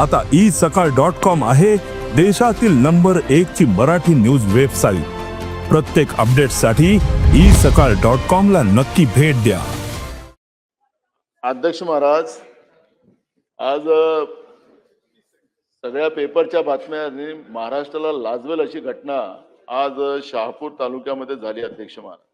आता ई सकाळ dot com आहे देशातील नंबर एक ची मराठी न्यूज वेबसाईट. प्रत्येक अपडेटसाठी ई सकाळ डॉट कॉम ला नक्की भेट द्या. अध्यक्ष महाराज आज सगळ्या पेपरच्या बातम्यांनी महाराष्ट्राला लाजवेल अशी घटना आज शहापूर तालुक्यामध्ये झाली अध्यक्ष महाराज.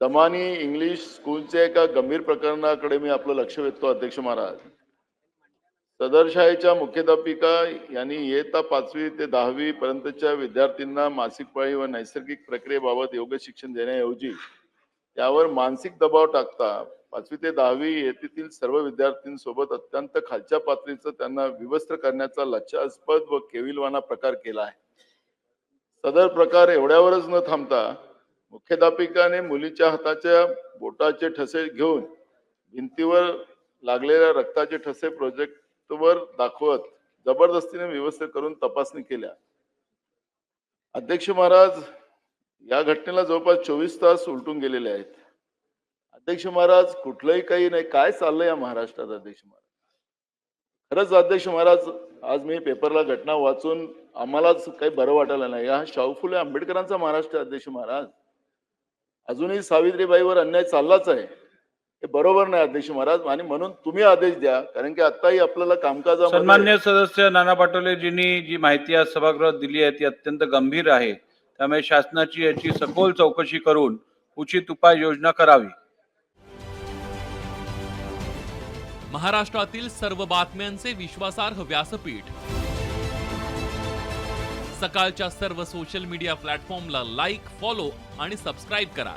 दमानी इंग्लिश स्कूलच्या एका गंभीर प्रकरणाकडे मी आपलं लक्ष वेधतो अध्यक्ष महाराज. सदरशाहीच्या मुख्याध्यापिका यांनी इयत्ता पाचवी ते दहावी पर्यंतच्या विद्यार्थ्यांना मासिक पाळी व नैसर्गिक प्रक्रियेबाबत योग्य शिक्षण देण्याऐवजी त्यावर मानसिक दबाव टाकता. पाचवी ते दहावी येथील सर्व विद्यार्थ्यांसोबत अत्यंत खालच्या पातळीचं त्यांना विवस्त्र करण्याचा लक्षास्पद व केविलवाना प्रकार केला आहे. सदर प्रकार एवढ्यावरच न थांबता मुख्याध्यापिकाने मुलीच्या हाताच्या बोटाचे ठसे घेऊन भिंतीवर लागलेल्या रक्ताचे ठसे प्रोजेक्ट वर दाखवत जबरदस्तीने व्यवस्था करून तपासणी केल्या. अध्यक्ष महाराज या घटनेला जवळपास चोवीस तास उलटून गेलेले आहेत. अध्यक्ष महाराज कुठलंही काही नाही. काय चाललंय या महाराष्ट्रात अध्यक्ष महाराज? खरंच अध्यक्ष महाराज आज मी पेपरला घटना वाचून आम्हालाच काही बरं वाटायला नाही. हा शाहू फुले आंबेडकरांचा महाराष्ट्र अध्यक्ष महाराज. अजूनही सावित्रीबाईवर अन्याय चाललाच आहे. हे बरोबर नाही अध्यक्ष महाराज. आणि म्हणून तुम्ही आदेश द्या कारण की आताही आपल्याला कामकाजामध्ये सन्मान्य सदस्य नाना पाटोलेजींनी जी माहिती आज सभागृहात दिली आहे ती अत्यंत गंभीर आहे. त्यामुळे शासनाची याची सखोल चौकशी करून उचित उपाययोजना करावी. महाराष्ट्रातील सर्व बातम्यांचे विश्वासार्ह व्यासपीठ. सकाळच्या सर्व सोशल मीडिया प्लॅटफॉर्मला लाईक फॉलो आणि सबस्क्राईब करा.